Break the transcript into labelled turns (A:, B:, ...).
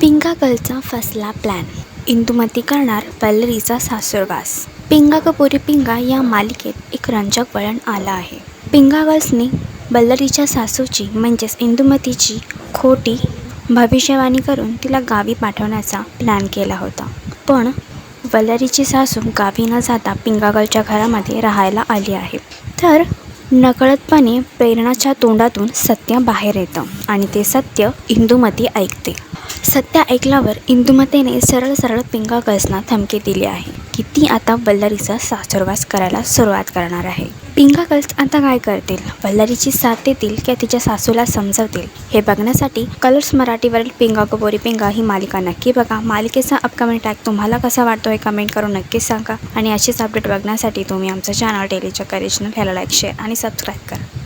A: पिंगा फसला प्लॅन इंदुमती करणार वल्लरीचा सासूरवास. पिंगा कपोरी पिंगा या मालिकेत एक रंजक वळण आलं आहे. पिंगा गर्ल्सने बल्लरीच्या सासूची म्हणजेच इंदुमतीची खोटी भविष्यवाणी करून तिला गावी पाठवण्याचा प्लॅन केला होता. पण वल्लरीची सासू गावी न जाता पिंगागलच्या घरामध्ये राहायला आली आहे. तर नकळतपणे प्रेरणाच्या तोंडातून सत्य बाहेर येतं आणि ते सत्य इंदुमती ऐकते. सत्य ऐकल्यावर इंदुमतीने सरळ सरळ पिंगा गर्ल्सना धमकी दिली आहे की ती आता बल्लरीचा सासुरवास करायला सुरुवात करणार आहे. पिंगा गर्ल्स आता काय करतील? वल्लारीची साथ देतील किंवा तिच्या सासूला समजवतील? हे बघण्यासाठी कलर्स मराठीवरील पिंगा कबोरी पिंगा ही मालिका नक्की बघा. मालिकेचा अपकमिंग टॅग तुम्हाला कसा वाटतो हे कमेंट करून नक्कीच सांगा. आणि अशीच अपडेट बघण्यासाठी तुम्ही आमचं चॅनल डेलीच्या करिशनल ह्याला लाईक शेअर आणि सबस्क्राईब करा.